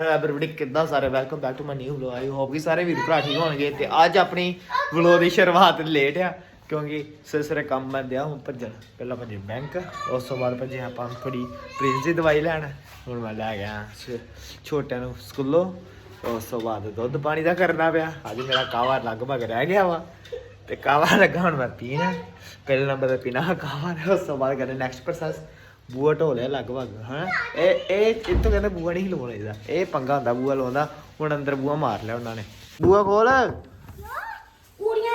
Everybody ਕਿੱਦਾਂ ਸਾਰੇ? Welcome back to my new vlog I hope ਕਿ ਸਾਰੇ ਵੀਰ ਭਰਾ ਠੀਕ ਹੋਣਗੇ ਤੇ ਅੱਜ ਆਪਣੀ ਵਲੌਗ ਦੀ ਸ਼ੁਰੂਆਤ ਲੇਟ ਆ, ਕਿਉਂਕਿ ਸਵੇਰੇ ਸਿਰੇ ਕੰਮ ਮੈਂ ਦਿਆ ਹੁਣ ਭੱਜਣ। ਪਹਿਲਾਂ ਭੱਜੇ ਬੈਂਕ ਉਸ ਤੋਂ ਬਾਅਦ ਭੱਜੇ ਆਪਾਂ ਥੋੜੀ ਪ੍ਰਿੰਸ ਦੀ ਦਵਾਈ ਲੈਣ। ਹੁਣ ਮੈਂ ਲੈ ਗਿਆ ਛੋਟਿਆਂ ਨੂੰ ਸਕੂਲੋਂ। ਉਸ ਤੋਂ ਬਾਅਦ ਦੁੱਧ ਪਾਣੀ ਦਾ ਕਰਨਾ ਪਿਆ। ਅੱਜ ਮੇਰਾ ਕਾਵਾ ਲਗਭਗ ਰਹਿ ਗਿਆ ਵਾ। ਤੇ ਕਾਵਾ ਲੱਗਾ, ਹੁਣ ਮੈਂ ਪੀਣਾ। ਪਹਿਲੇ ਨੰਬਰ ਤੇ ਪੀਣਾ ਕਾਵਾ ਤੇ ਉਸ ਤੋਂ ਬਾਅਦ ਕਰਨਾ ਨੈਕਸਟ ਪ੍ਰੋਸੈਸ ਬੂਆ ਢੋਲਿਆ ਲਗਭਗ ਹਾਂ? ਇਹ ਇਹ ਇੱਥੋਂ ਕਹਿੰਦੇ ਬੂਆ ਨਹੀਂ ਲਵਾਉਣਾ ਇਹਦਾ ਇਹ ਪੰਗਾ ਹੁੰਦਾ ਬੂਆ ਲਵਾਉਂਦਾ ਹੁਣ ਅੰਦਰ ਬੂਆ ਮਾਰ ਲਿਆ ਉਹਨਾਂ ਨੇ। ਬੂਆ ਖੋਲ।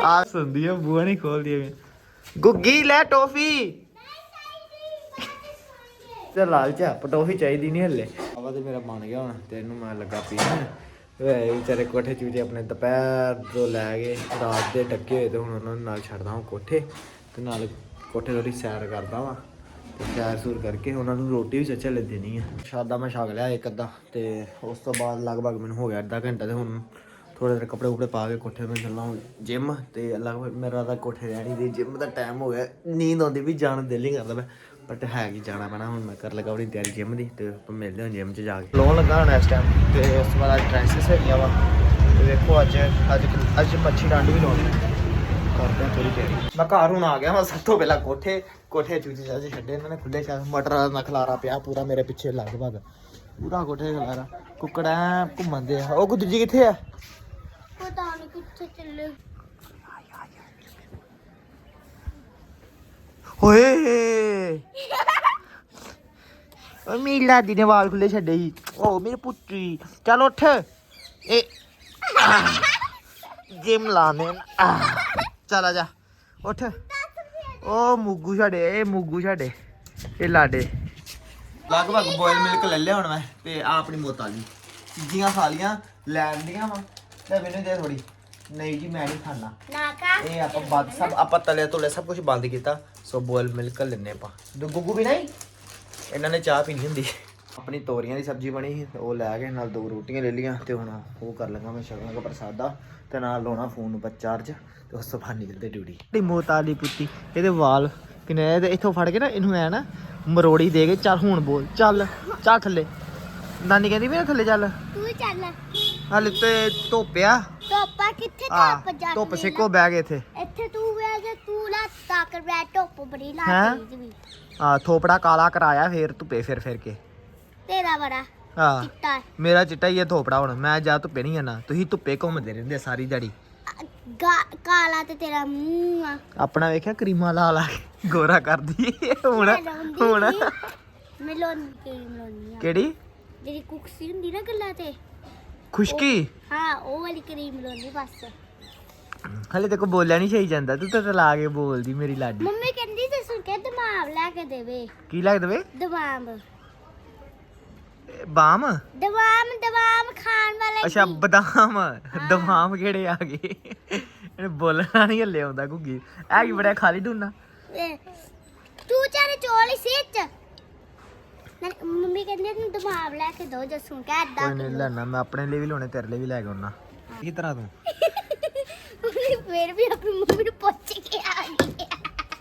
ਆ ਸੁਣਦੀ ਆ ਬੂਆ ਨਹੀਂ ਖੋਲਦੀ ਐਵੇਂ ਗੁੱਗੀ ਲੈ ਟੋਫੀ। ਤੇ ਲਾਲਚ ਆ ਟੋਫੀ ਚਾਹੀਦੀ ਨਹੀਂ ਹੱਲੇ। ਆਵਾ ਤੇ ਮੇਰਾ ਬਣ ਗਿਆ ਹੁਣ ਤੇ ਇਹਨੂੰ ਮੈਂ ਲੱਗਾ ਪੀਣ। ਵੇ ਵਿਚਾਰੇ ਕੋਠੇ ਚੂਚੇ ਆਪਣੇ ਦੁਪਹਿਰ ਤੋਂ ਲੈ ਕੇ ਰਾਤ ਦੇ ਟੱਕੇ ਹੋਏ ਤੇ ਹੁਣ ਉਹਨਾਂ ਨੂੰ ਨਾਲ ਛੱਡਦਾ ਹਾਂ ਕੋਠੇ। ਤੇ ਨਾਲ ਕੋਠੇ ਥੋੜੀ ਸੈਰ ਕਰਦਾ ਵਾਂ। ਸੈਰ ਸੂਰ ਕਰਕੇ ਉਹਨਾਂ ਨੂੰ ਰੋਟੀ ਵੀ ਸੱਚਾ ਲੈ ਦੇਣੀ ਆ। ਸ਼ਾਦਾ ਮੈਂ ਛਕ ਲਿਆ ਇੱਕ ਅੱਧਾ ਤੇ ਉਸ ਤੋਂ ਬਾਅਦ ਲਗਭਗ ਮੈਨੂੰ ਹੋ ਗਿਆ ਅੱਧਾ ਘੰਟਾ ਤੇ ਹੁਣ ਥੋੜੇ ਜਿਹੇ ਕੱਪੜੇ ਕੁਪੜੇ ਪਾ ਕੇ ਕੋਠੇ 'ਤੇ ਚੱਲਾਂ ਜਿਮ ਤੇ ਲਗਭਗ ਮੇਰਾ ਤਾਂ ਕੋਠੇ ਰਹਿਣੀ ਦੀ ਜਿਮ ਦਾ ਟਾਈਮ ਹੋ ਗਿਆ, ਨੀਂਦ ਆਉਂਦੀ ਵੀ ਜਾਣ ਦਿਲ ਹੀ ਕਰਦਾ ਮੈਂ ਬਟ ਹੈ ਕਿ ਜਾਣਾ ਪੈਣਾ, ਹੁਣ ਮੈਂ ਕਰ ਲਗਾ ਆਪਣੀ ਤਿਆਰੀ ਜਿਮ ਦੀ ਤੇ ਆਪਾਂ ਮਿਲਦੇ ਹਾਂ ਜਿਮ 'ਚ ਜਾ ਕੇ। ਲੋਨ ਲੱਗਾ ਹੁਣ ਇਸ ਟਾਈਮ ਤੇ ਉਸ ਤੋਂ ਬਾਅਦ ਟ੍ਰਾਂਸਿਸ ਹੈਗੀਆਂ ਵਾ। ਤੇ ਵੇਖੋ ਅੱਜ ਅੱਜ ਅੱਜ ਪੱਛੀ ਡਾਂਡ ਵੀ ਲਾਉਣੀ ਹੈ ਕਰਦੇ ਹਾਂ ਥੋੜੀ ਤਿਆਰੀ ਮੈਂ ਘਰ ਹੁਣ ਆ ਗਿਆ ਮੈਂ ਸਭ ਤੋਂ ਪਹਿਲਾਂ ਕੋਠੇ ਕੋਠੇ ਚੂਚੇ ਚਾਚੇ ਛੱਡੇ ਇਹਨਾਂ ਨੇ ਖੁੱਲੇ ਛੱਡ ਮਟਰਾਂ ਦਾ ਖਲਾਰਾ ਪਿਆ ਪੂਰਾ ਮੇਰੇ ਪਿੱਛੇ ਲਗਭਗ। ਪੂਰਾ ਕੋਠੇ ਦਾ ਖਲਾਰਾ। ਕੁੱਕੜ ਘੁੰਮਦੇ ਆ। ਉਹ ਦੂਜੀ ਕਿੱਥੇ ਆ? ਪਤਾ ਨਹੀਂ ਕਿੱਥੇ ਚੱਲੇ। ਓਏ! ਓ ਮੀਲਾ ਦੀ ਨੇ ਵਾਲ ਖੁੱਲੇ ਛੱਡੇ ਸੀ। ਓ ਮੇਰੇ ਪੁੱਤਰੀ। ਚੱਲ ਉੱਠ। ਇਹ ਜਿਮ ਲਾਣੇ ਚੱਲ ਆ ਜਾ ਉੱਠ। ਓ ਮੁੱਗੂ ਛੱਡੇ ਇਹ ਮੁੱਗੂ ਛੱਡੇ ਇਹ ਲਾਡੇ। ਲਗਭਗ ਬੋਇਲ ਮਿਲਕ ਲੈ ਲਿਆ ਹੁਣ ਮੈਂ ਤੇ ਆ ਆਪਣੀ ਮੋਤਾ ਲਈ ਚੀਜ਼ੀਆਂ ਖਾ ਲੀਆਂ ਲੈਣ ਦੀਆਂ ਵਾ। ਤੇ ਮੈਨੂੰ ਦੇ ਥੋੜੀ ਨਹੀਂ ਜੀ ਮੈਂ ਨਹੀਂ ਖਾਣਾ। ਨਾ ਕਾ ਇਹ ਆਪਾਂ ਬੰਦ ਸਭ ਆਪਾਂ ਤਲੇ ਤੋਲੇ ਸਭ ਕੁਝ ਬੰਦ ਕੀਤਾ। ਸੋ ਬੋਇਲ ਮਿਲਕ ਲੈਨੇ ਆਪਾਂ। ਗੁੱਗੂ ਵੀ ਨਹੀਂ? ਇਹਨਾਂ ਨੇ ਚਾਹ ਪੀਣੀ ਹੁੰਦੀ। ਆਪਣੀ ਤੋਰੀਆਂ ਦੀ ਸਬਜ਼ੀ ਬਣੀ ਸੀ ਤੇ ਉਹ ਲੈ ਕੇ ਨਾਲ ਦੋ ਰੋਟੀਆਂ ਲੈ ਲੀਆਂ ਤੇ ਹੁਣ ਉਹ ਕਰ ਲਗਾ ਮੈਂ ਸ਼ਗਨ ਦਾ ਪ੍ਰਸਾਦਾ ਤੇ ਨਾਲ ਲਾਉਣਾ ਫੋਨ ਨੂੰ ਚਾਰਜ ਤੇ ਉਸ ਤੋਂ ਬਾਅਦ ਨਿਕਲਦੇ ਡਿਊਟੀ। ਢੀ ਮੋਤਾਲੀ ਪੁੱਤੀ। ਇਹਦੇ ਵਾਲ ਕਿਨੇ ਇਹਦੇ ਇੱਥੋਂ ਫੜ ਕੇ ਨਾ ਇਹਨੂੰ ਐ ਨਾ ਮਰੋੜੀ ਦੇ ਕੇ ਚੱਲ ਹੁਣ ਬੋਲ ਚੱਲ ਚੱਲ ਥੱਲੇ। ਨਾਨੀ ਕਹਿੰਦੀ ਵੀ ਨਾ ਥੱਲੇ ਚੱਲ। ਤੂੰ ਚੱਲ। ਹਲੇ ਤੇ ਧੋਪਿਆ। ਧੋਪਾ ਕਿੱਥੇ ਧੁੱਪ ਜਾ ਧੁੱਪ ਸੇਕੋ ਬਹਿ ਗਏ ਇੱਥੇ। ਇੱਥੇ ਤੂੰ ਵੇ ਜੇ ਤੂੰ ਲਾ ਤਾਕਰ ਬੈ ਧੁੱਪ ਬੜੀ ਲਾ ਵੀ। ਆ ਥੋਪੜਾ ਕਾਲਾ ਕਰਾਇਆ ਫੇਰ ਧੁੱਪੇ ਫਿਰ ਫਿਰ ਕੇ। ਤੇਰਾ ਬੜਾ ਆ ਚਿੱਟਾ ਮੇਰਾ ਚਿੱਟਾ ਹੀ ਹੈ ਥੋਪੜਾ ਹੁਣ। ਮੈਂ ਜਾ ਧੁੱਪੇ ਨਹੀਂ ਜਾਣਾ। ਤੁਸੀਂ ਧੁੱਪੇ ਘੁੰਮਦੇ ਰਹਿੰਦੇ ਸਾਰੀ ਦਿਹਾੜੀ। ਗਾ- ਕਾਲਾ ਤੇ ਤੇਰਾ ਮੂੰਹ ਆ। ਆਪਣਾ ਵੇਖਿਆ ਕਰੀਮਾ ਲਾ ਲਾ ਕੇ ਗੋਰਾ ਕਰਦੀ ਹੁਣ ਹੁਣ। ਮਿਲੋਨ ਮਿਲੋਨੀ ਆ। ਕਿਹੜੀ? ਜਿਹੜੀ ਕੁਕਸੀ ਹੁੰਦੀ ਨਾ ਗੱਲਾਂ ਤੇ। ਖੁਸ਼ਕੀ? ਹਾਂ ਉਹ ਵਾਲੀ ਕਰੀਮ ਲਾਉਣੀ ਬਸ। ਹਲੇ ਤੇ ਕੋ ਬੋਲਿਆ ਨਹੀਂ ਸਹੀ ਜਾਂਦਾ। ਤੂੰ ਤਾਂ ਲਾ ਕੇ ਬੋਲਦੀ ਮੇਰੀ ਲਾਡੀ। ਮੰਮੀ ਕਹਿੰਦੀ ਤੇ ਸੁਣ ਕੇ ਦਿਮਾਗ ਲੈ ਕੇ ਦੇਵੇ। ਕੀ ਲੱਗਦਾ ਵੇ ਦਵਾਮ ਬਾਮ? ਦਵਾਮ ਦਵਾਮ ਖਾਣ ਵਾਲੇ ਅੱਛਾ ਬਦਾਮ। ਦਵਾਮ ਕਿਹੜੇ ਆ ਗਏ? ਇਹਨੇ ਬੋਲਣਾ ਨਹੀਂ ਹੱਲੇ ਆਉਂਦਾ ਘੁੱਗੀ। ਐ ਕੀ ਬੜਾ ਖਾਲੀ ਇਹ, ਤੂੰ ਚਾਰੇ ਚੋਲ ਸਿੱਚ ਮੰਮੀ ਕਹਿੰਦੀ ਤੂੰ ਦਿਮਾਗ ਲੈ ਕੇ ਦੋ ਜਸੂ ਕਹਿ ਅੱਧਾ ਕੋਈ ਨਹੀਂ ਲੈਣਾ। ਮੈਂ ਆਪਣੇ ਲਈ ਵੀ ਲਾਉਣੇ ਤੇਰੇ ਲਈ ਵੀ ਲੈ ਕੇ ਆਉਣਾ। ਕੀ ਤਰ੍ਹਾਂ ਤੂੰ? ਫੇਰ ਵੀ ਆਪਣੀ ਮੰਮੀ ਨੂੰ ਪੁੱਛ ਕੇ ਆ ਗਈ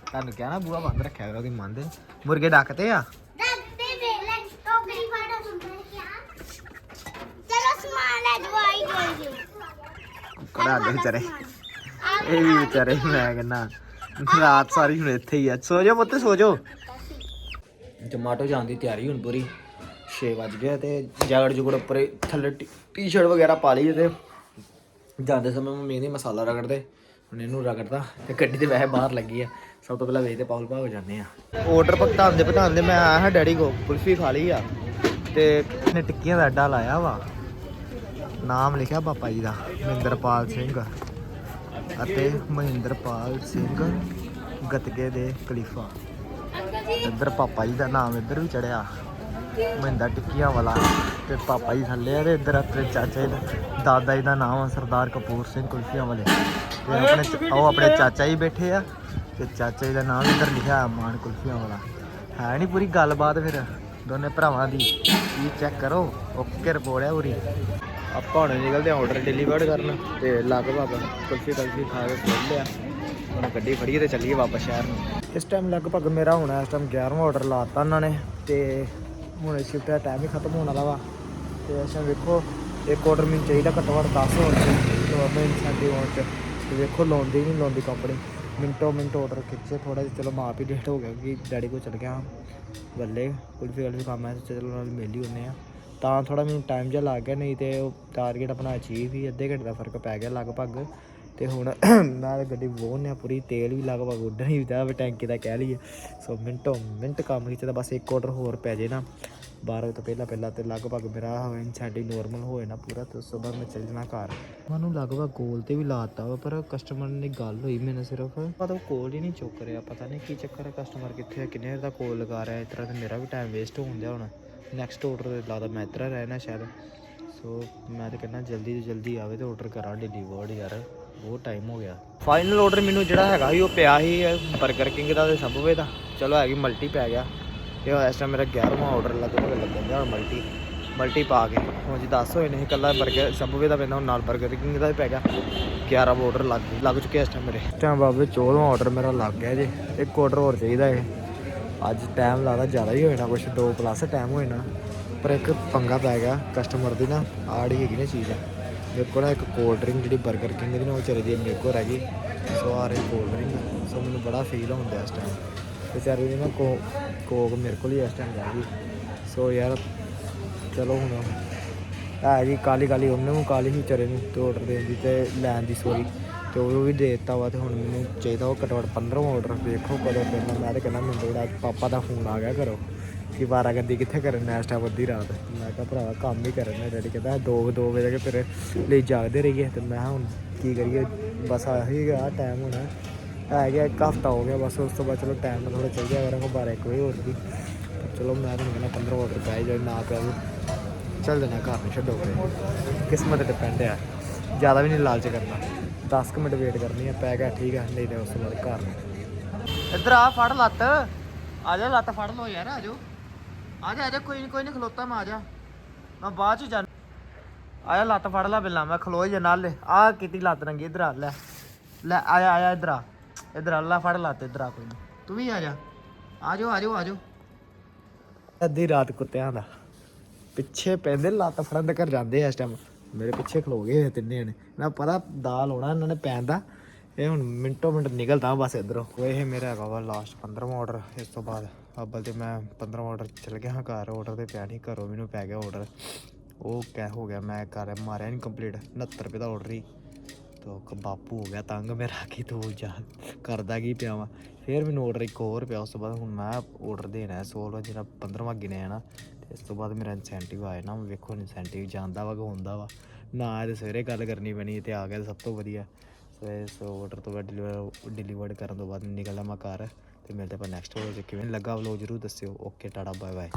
ਤੁਹਾਨੂੰ ਕਿਹਾ ਨਾ ਬੂਆ ਬੰਦ ਰੱਖਿਆ ਕਰੋ ਉਹਦੀ ਮੰਨਦੇ ਮੁਰਗੇ ਡੱਕਦੇ ਆ ਦੱਸਦੇ ਵੇ ਲੈ ਟੋਕਰੀ ਫੜਾ ਸੁਣਦਾ ਕਿਆ ਚਲੋ ਸਮਾਨ ਲੈ ਦਵਾਈ ਦੇ ਦੇ ਕੜਾ ਦੇ ਵਿਚਾਰੇ। ਇਹ ਵੀ ਵਿਚਾਰੇ ਮੈਂ ਕਹਿੰਦਾ ਰਾਤ ਸਾਰੀ ਹੁਣ ਇੱਥੇ ਹੀ ਆ। ਸੋ ਜਾ ਪੁੱਤ ਸੋ ਜਾ ਟਮਾਟੋ ਜਾਣ ਦੀ ਤਿਆਰੀ ਹੁਣ ਪੂਰੀ। 6 ਵਜ ਗਏ ਤੇ ਜੈਕਟ ਜੁਗੜ ਉੱਪਰ ਥੱਲੇ ਟੀ-ਸ਼ਰਟ ਵਗੈਰਾ ਪਾ ਲਈ ਤੇ ਜਾਂਦੇ ਸਮੇਂ ਮੰਮੀ ਨੇ ਮਸਾਲਾ ਰਗੜਦੇ ਹੁਣ ਇਹਨੂੰ ਰਗੜਦਾ ਤੇ ਗੱਡੀ ਤੇ ਵੈਸੇ ਬਾਹਰ ਲੱਗੀ ਆ। ਸਭ ਤੋਂ ਪਹਿਲਾਂ ਵੇਖਦੇ ਪਾਉਲ ਭਾਗ ਜਾਂਦੇ ਆ। ਆਰਡਰ ਭਗਤਾਨ ਭਗਤਾਨ ਮੈਂ ਆਇਆ ਹਾਂ ਡੈਡੀ ਕੋ ਕੁਲਫੀ ਖਾ ਲਈ ਆ। ਤੇ ਨੇ ਟਿੱਕੀਆਂ ਦਾ ਅੱਡਾ ਲਾਇਆ ਵਾ। ਨਾਮ ਲਿਖਿਆ ਪਾਪਾ ਜੀ ਦਾ, ਮਹਿੰਦਰਪਾਲ ਸਿੰਘ ਅਤੇ ਮਹਿੰਦਰਪਾਲ ਸਿੰਘ ਗਤਕੇ ਦੇ ਖਲੀਫਾ। ਇੱਧਰ ਪਾਪਾ ਜੀ ਦਾ ਨਾਮ ਇੱਧਰ ਵੀ ਚੜਿਆ ਮਹਿੰਦਰ ਟਿੱਕੀਆਂ ਵਾਲਾ ਤੇ ਪਾਪਾ ਜੀ ਥੱਲੇ ਆ ਤੇ ਇੱਧਰ ਆਪਣੇ ਚਾਚਾ ਜੀ ਦਾ, ਦਾਦਾ ਜੀ ਦਾ ਨਾਮ ਆ ਸਰਦਾਰ ਕਪੂਰ ਸਿੰਘ ਕੁਲਫੀਆਂ ਵਾਲੇ। ਤੇ ਆਪਣੇ ਉਹ ਆਪਣੇ ਚਾਚਾ ਜੀ ਬੈਠੇ ਆ ਤੇ ਚਾਚਾ ਜੀ ਦਾ ਨਾਮ ਇੱਧਰ ਲਿਖਿਆ ਮਾਨ ਕੁਲਫੀਆਂ ਵਾਲਾ। ਹੈ ਨਹੀਂ ਪੂਰੀ ਗੱਲਬਾਤ ਫਿਰ, ਦੋਨੇ ਭਰਾਵਾਂ ਦੀ। ਇਹ ਚੈੱਕ ਕਰੋ, ਓਕੇ ਰਿਪੋਰਟ ਹੈ ਪੂਰੀ। ਆਪਾਂ ਹੁਣ ਨਿਕਲਦੇ ਆ ਆਰਡਰ ਡਿਲੀਵਰਡ ਕਰਨ ਤੇ ਲਗਭਗ ਕੁਲਫੀ ਕੁਲਫੀ ਖਾ ਕੇ ਖੋਲ ਲਿਆ। ਹੁਣ ਗੱਡੀ ਫੜੀਏ ਤੇ ਚੱਲੀਏ ਵਾਪਸ ਸ਼ਹਿਰ ਨੂੰ। ਇਸ ਟਾਈਮ ਲਗਭਗ ਮੇਰਾ ਹੋਣਾ ਇਸ ਟਾਈਮ 11ਵਾਂ ਆਰਡਰ ਲਾਤਾ ਉਹਨਾਂ ਨੇ ਤੇ ਹੁਣ ਸ਼ਿਫਟ ਦਾ ਟਾਈਮ ਹੀ ਖਤਮ ਹੋਣ ਵਾਲਾ ਵਾ। ਤੇ ਅੱਛਾ ਵੇਖੋ, ਇੱਕ ਆਰਡਰ ਮੈਨੂੰ ਚਾਹੀਦਾ ਘੱਟੋ ਘੱਟ 10 ਹੋਣ ਚ ਗਵਰਨਮੈਂਟ ਇਨਸੈਂਟਿਵ ਹੋਣ ਚ। ਤੇ ਵੇਖੋ, ਲਾਉਂਦੀ ਨਹੀਂ ਲਾਉਂਦੀ ਕੰਪਨੀ ਮਿੰਟੋ ਮਿੰਟ ਆਰਡਰ ਖਿੱਚੇ ਥੋੜਾ ਜਿਹਾ, ਚਲੋ ਮਾਂ ਵੀ ਲੇਟ ਹੋ ਗਿਆ ਕਿ ਡੈਡੀ ਕੋਲ ਚਲ ਗਿਆ। ਬੱਲੇ, ਕੁਲਫੀ ਵਾਲੇ ਕੰਮ ਹੈ ਚਲੋ ਨਾਲ ਮਿਲ ਹੀ ਹੁੰਨੇ ਆ ਤਾਂ ਥੋੜਾ ਮੈਨੂੰ ਟਾਈਮ ਜਿਹਾ ਲੱਗ ਗਿਆ, ਨਹੀਂ ਤੇ ਉਹ ਟਾਰਗੇਟ ਆਪਣਾ ਅਚੀਵ ਹੀ ਅੱਧੇ ਘੰਟੇ ਦਾ ਫ਼ਰਕ ਪੈ ਗਿਆ ਲਗਭਗ। ਤੇ ਹੁਣ ਨਾਲ ਗੱਡੀ ਵੋਨ ਆ ਪੂਰੀ ਤੇਲ ਵੀ ਲਗਭਗ ਉੱਡਣ ਹੀ ਦਾ ਟੈਂਕੀ ਦਾ ਕਹਿ ਲਈਏ। ਸੋ ਮਿੰਟੋ ਮਿੰਟ ਕੰਮ ਖਿੱਚਦਾ ਬਸ ਇੱਕ ਆਰਡਰ ਹੋਰ ਪੈ ਜੇ ਨਾ। 12 ਤੋਂ ਪਹਿਲਾਂ ਪਹਿਲਾਂ ਤੇ ਲਗਭਗ ਮੇਰਾ ਇਨਸੈਂਟਿਵ ਨੋਰਮਲ ਹੋਏ ਨਾ ਪੂਰਾ, ਤੇ ਉਸ ਮੈਂ ਚੱਲ ਜਾਣਾ ਘਰ। ਮੈਨੂੰ ਲਗਭਗ ਕੋਲ ਤੇ ਵੀ ਲਾਤਾ ਵਾ, ਪਰ ਕਸਟਮਰ ਨੇ ਗੱਲ ਹੋਈ ਮੈਨੂੰ ਸਿਰਫ। ਪਤਾ ਉਹ ਕੋਲ ਹੀ ਨਹੀਂ ਚੁੱਕ ਰਿਹਾ, ਪਤਾ ਨਹੀਂ ਕੀ ਚੱਕਰ ਹੈ ਕਸਟਮਰ ਕਿੱਥੇ ਹੈ ਕਿੰਨੇ ਦਾ ਕੋਲ ਲਗਾ ਰਿਹਾ, ਇਸ ਤਰ੍ਹਾਂ ਤੇ ਮੇਰਾ ਵੀ ਟਾਈਮ ਵੇਸਟ ਹੋਣ ਦਿਆ ਹੁਣ। ਨੈਕਸਟ ਆਰਡਰ ਲਾਦਾ ਮੈਂ ਇਤਰਾ ਰਹਿਣਾ ਸ਼ਾਇਦ। ਸੋ ਮੈਂ ਤਾਂ ਕਹਿੰਦਾ ਜਲਦੀ ਤੋਂ ਜਲਦੀ ਆਵੇ ਤੇ ਆਰਡਰ ਕਰਾਂ ਡਿਲੀਵਰਡ ਯਾਰ। ਬਹੁਤ ਟਾਈਮ ਹੋ ਗਿਆ। ਫਾਈਨਲ ਆਰਡਰ ਮੈਨੂੰ ਜਿਹੜਾ ਹੈਗਾ ਸੀ, ਉਹ ਪਿਆ ਹੀ ਹੈ 버ਗਰ ਕਿੰਗ ਦਾ ਤੇ ਸਬਵੇ ਦਾ। ਚਲੋ, ਹੈਗੀ ਮਲਟੀ ਪੈ ਗਿਆ। ਤੇ ਇਸ ਟਾਈਮ ਮੇਰਾ 11ਵਾਂ ਆਰਡਰ ਲੱਗਦਾ ਲੱਗਣ ਦਾ ਮਲਟੀ ਮਲਟੀ ਪਾ ਕੇ। ਹੁਣ ਜੀ ਦੱਸ ਹੋਏ ਨੇ ਇਕੱਲਾ 버ਗਰ ਸਬਵੇ ਦਾ ਪੈਂਦਾ, ਹੁਣ ਨਾਲ 버ਗਰ ਕਿੰਗ ਦਾ ਵੀ ਪੈ ਗਿਆ। 11ਵਾਂ ਆਰਡਰ ਲੱਗ ਲੱਗ ਚੁੱਕਿਆ ਇਸ ਟਾਈਮ ਮੇਰੇ। ਇਸ ਟਾਈਮ ਬਾਬੇ 14ਵਾਂ ਆਰਡਰ ਮੇਰਾ ਲੱਗ ਗਿਆ ਜੀ। ਇੱਕ ਆਰਡਰ ਹੋਰ ਚਾਹੀਦਾ ਹੈ ਅੱਜ ਟਾਈਮ ਲੱਗਦਾ ਜ਼ਿਆਦਾ ਹੀ ਹੋਏਣਾ ਕੁਛ 2 ਪਲੱਸ ਟਾਈਮ ਹੋਏਣਾ ਪਰ ਇੱਕ ਪੰਗਾ ਪੈ ਗਿਆ ਕਸਟਮਰ ਦੀ ਨਾ ਆੜੀ ਹੈਗੀ ਨਾ ਚੀਜ਼। ਮੇਰੇ ਕੋਲ ਨਾ ਇੱਕ ਕੋਲਡ ਡਰਿੰਕ ਜਿਹੜੀ 버ਗਰ ਕਿੰਗ ਦੀ ਨਾ, ਉਹ ਚੱਲਦੀ ਹੈ ਮੇਰੇ ਕੋਲ ਰਹਿ ਗਈ। ਸੋ ਆ ਰਹੀ ਕੋਲਡ ਡਰਿੰਕ ਸੋ ਮੈਨੂੰ ਬੜਾ ਫੀਲ ਹੁੰਦਾ ਇਸ ਟਾਈਮ ਵਿਚਾਰੀ ਦੀ ਨਾ ਕੋ ਕੋਕ ਮੇਰੇ ਕੋਲ ਹੀ ਇਸ ਟਾਈਮ ਰਹਿ ਗਈ। ਸੋ ਯਾਰ, ਚਲੋ ਹੁਣ। ਹੈ ਜੀ ਕਾਲੀ ਕਾਲੀ ਉਹਨੇ ਨੂੰ ਕਾਲੀ ਹੀ ਵਿਚਾਰੇ ਨੂੰ ਤੇ ਆਰਡਰ ਦੇਣ ਦੀ ਤੇ ਲੈਣ ਦੀ ਸੋਰੀ ਤੇ ਉਹ ਵੀ ਦੇ ਦਿੱਤਾ ਵਾ ਤੇ ਹੁਣ ਮੈਨੂੰ ਚਾਹੀਦਾ ਉਹ ਘੱਟੋ ਘੱਟ 15ਵਾਂ ਆਰਡਰ ਦੇਖੋ ਕਦੋਂ ਕਰਨਾ ਮੈਂ ਤਾਂ ਕਹਿੰਦਾ ਮੈਨੂੰ ਜਿਹੜਾ ਪਾਪਾ ਦਾ ਫੋਨ ਆ ਗਿਆ ਕਰੋ ਕਿ ਵਾਰਾਗੰਦੀ ਕਿੱਥੇ ਕਰਨ ਇਸ ਟਾਈਮ ਅੱਧੀ ਰਾਤ। ਮੈਂ ਕਿਹਾ ਭਰਾ ਕੰਮ ਹੀ ਕਰਨਾ ਡੈਡੀ ਕਹਿੰਦਾ 2 2 ਵਜੇ ਤੱਕ ਤੇਰੇ ਲਈ ਜਾਗਦੇ ਰਹੀਏ। ਤੇ ਮੈਂ ਕਿਹਾ ਹੁਣ ਕੀ ਕਰੀਏ? ਬਸ ਆਹੀ ਆ ਟਾਈਮ ਹੋਣਾ। ਹੈ ਗਿਆ, ਇੱਕ ਹਫਤਾ ਹੋ ਗਿਆ ਬਸ, ਉਸ ਤੋਂ ਬਾਅਦ ਚਲੋ ਟਾਈਮ ਨਾਲ ਥੋੜਾ ਚੱਲ ਗਿਆ ਕਰਾਂਗਾ 12 ਇੱਕ ਵਜੇ ਹੋਰ ਵੀ। ਚਲੋ ਮੈਂ ਤੁਹਾਨੂੰ ਕਹਿੰਦਾ 15 ਆਰਡਰ ਪੈ ਜਾਏ, ਨਾ ਪਿਆ ਚੱਲ ਦੇਣਾ ਘਰ ਨੂੰ, ਛੱਡੋ ਕਿਸਮਤ ਡਿਪੈਂਡ ਆ। ਜ਼ਿਆਦਾ ਵੀ ਨਹੀਂ ਲਾਲਚ ਕਰਨਾ। 10 ਮਿੰਟ ਵੇਟ ਕਰਨੀ ਆ, ਪੈ ਗਿਆ, ਠੀਕ ਆ, ਨਹੀਂ ਤੇ ਉਸ ਤੋਂ ਬਾਅਦ ਘਰ ਇੱਧਰ ਆ, ਫੜ ਲੱਤ। ਆ ਜਾ, ਲੱਤ ਫੜ ਲੋ ਯਾਰ, ਆ ਜਾ ਆ ਜਾ ਆ ਜਾ, ਕੋਈ ਨਹੀਂ ਕੋਈ ਨਹੀਂ ਖਲੋਤਾ ਮੈਂ, ਆ ਜਾ। ਮੈਂ ਬਾਅਦ ਚ ਜਾ ਆ ਜਾ, ਲੱਤ ਫੜ ਲੈ ਬਿੱਲਾ ਮੈਂ ਖਲੋ ਜਾ ਨਾਲ। ਆ ਕੀਤੀ ਲੱਤ ਰੰਗੀ ਇੱਧਰ ਆ, ਲੈ। ਲੈ ਆਇਆ ਆਇਆ ਇੱਧਰ ਆ। ਇੱਧਰ ਆ, ਲੈ, ਫੜ ਲੱਤ, ਇੱਧਰ ਆ, ਕੋਈ ਨੀ। ਤੂੰ ਵੀ ਆ ਜਾ। ਆ ਜਾਓ ਆ ਜਾਓ ਆ ਜਾਓ। ਅੱਧੀ ਰਾਤ ਕੁੱਤਿਆਂ ਦਾ। ਪਿੱਛੇ ਪੈਂਦੇ, ਲੱਤ ਫੜਨ ਦੇ ਘਰ ਜਾਂਦੇ ਆ ਇਸ ਟਾਈਮ ਮੇਰੇ ਪਿੱਛੇ ਖਲੋ ਗਏ ਇਹ ਤਿੰਨੇ ਨੇ ਨਾ ਪਤਾ ਦਾਲ ਹੋਣਾ ਇਹਨਾਂ ਨੇ ਪੈਣ ਦਾ। ਇਹ ਹੁਣ ਮਿੰਟੋ ਮਿੰਟ ਨਿਕਲਦਾ ਬਸ ਇਧਰੋਂ। ਇਹ ਮੇਰਾ ਹੈਗਾ ਵਾ ਲਾਸਟ 15ਵਾਂ ਆਰਡਰ ਇਸ ਤੋਂ ਬਾਅਦ ਅੱਬਲ ਤੇ ਮੈਂ 15ਵਾਂ ਆਰਡਰ ਚਲ ਗਿਆ ਹਾਂ ਘਰ। ਆਰਡਰ ਤੇ ਪਿਆ ਨਹੀਂ ਘਰੋਂ ਮੈਨੂੰ ਪੈ ਗਿਆ ਆਰਡਰ ਉਹ ਕਹਿ ਹੋ ਗਿਆ, ਮੈਂ ਕਰ ਮਾਰਿਆ ਨਹੀਂ ਕੰਪਲੀਟ 69 ਰੁਪਏ ਦਾ ਆਰਡਰ ਹੀ ਤੋ ਬਾਪੂ ਹੋ ਗਿਆ, ਤੰਗ ਮੇਰਾ ਕੀ ਤੂੰ ਜਾ ਕਰਦਾ ਕੀ ਪਿਆ ਵਾ। ਫਿਰ ਮੈਨੂੰ ਆਰਡਰ ਇੱਕ ਹੋਰ ਪਿਆ, ਉਸ ਤੋਂ ਬਾਅਦ ਹੁਣ ਮੈਂ ਆਰਡਰ ਦੇਣਾ ਹੈ 16 ਜਿਹੜਾ 15ਵਾਂ ਗਿਣਿਆ ਨਾ। ਇਸ ਤੋਂ ਬਾਅਦ ਮੇਰਾ ਇਨਸੈਂਟਿਵ ਆਇਆ ਨਾ ਵੇਖੋ ਇਨਸੈਂਟਿਵ ਜਾਂਦਾ ਵਾ ਕਿ ਹੁੰਦਾ ਵਾ। ਨਾ ਇਹ ਸਵੇਰੇ ਗੱਲ ਕਰਨੀ ਪੈਣੀ ਤੇ ਆ ਗਿਆ ਤਾਂ ਸਭ ਤੋਂ ਵਧੀਆ। ਸੋ ਇਸ ਆਰਡਰ ਤੋਂ ਬਾਅਦ ਡਿਲੀਵਰ ਡਿਲੀਵਰਡ ਕਰਨ ਤੋਂ ਬਾਅਦ ਨਿਕਲਦਾ ਮੈਂ ਘਰ, ਤੇ ਮਿਲਦੇ ਆਪਾਂ ਨੈਕਸਟ ਵੀਡੀਓ 'ਚ ਕਿਵੇਂ ਲੱਗਾ ਵਲੋਗ ਜਰੂਰ ਦੱਸਿਓ। Okay tata bye bye